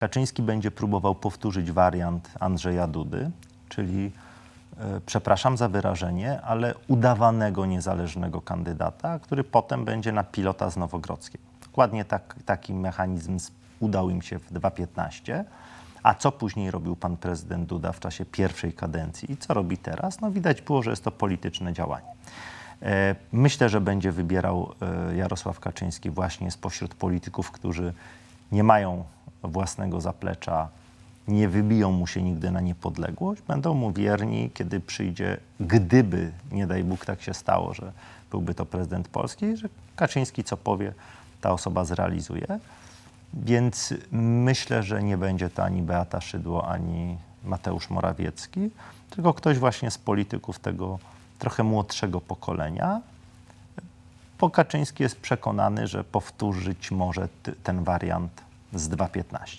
Kaczyński będzie próbował powtórzyć wariant Andrzeja Dudy, czyli, e, przepraszam za wyrażenie, ale udawanego niezależnego kandydata, który potem będzie na pilota z Nowogrodzkiej. Dokładnie tak, taki mechanizm udał im się w 2015. A co później robił pan prezydent Duda w czasie pierwszej kadencji i co robi teraz? No widać było, że jest to polityczne działanie. E, Myślę, że będzie wybierał e, Jarosław Kaczyński właśnie spośród polityków, którzy nie mają własnego zaplecza, nie wybiją mu się nigdy na niepodległość, będą mu wierni, kiedy przyjdzie, gdyby, nie daj Bóg, tak się stało, że byłby to prezydent Polski, że Kaczyński co powie, ta osoba zrealizuje. Więc myślę, że nie będzie to ani Beata Szydło, ani Mateusz Morawiecki, tylko ktoś właśnie z polityków tego trochę młodszego pokolenia. Bo Kaczyński jest przekonany, że powtórzyć może ten wariant z 2.15.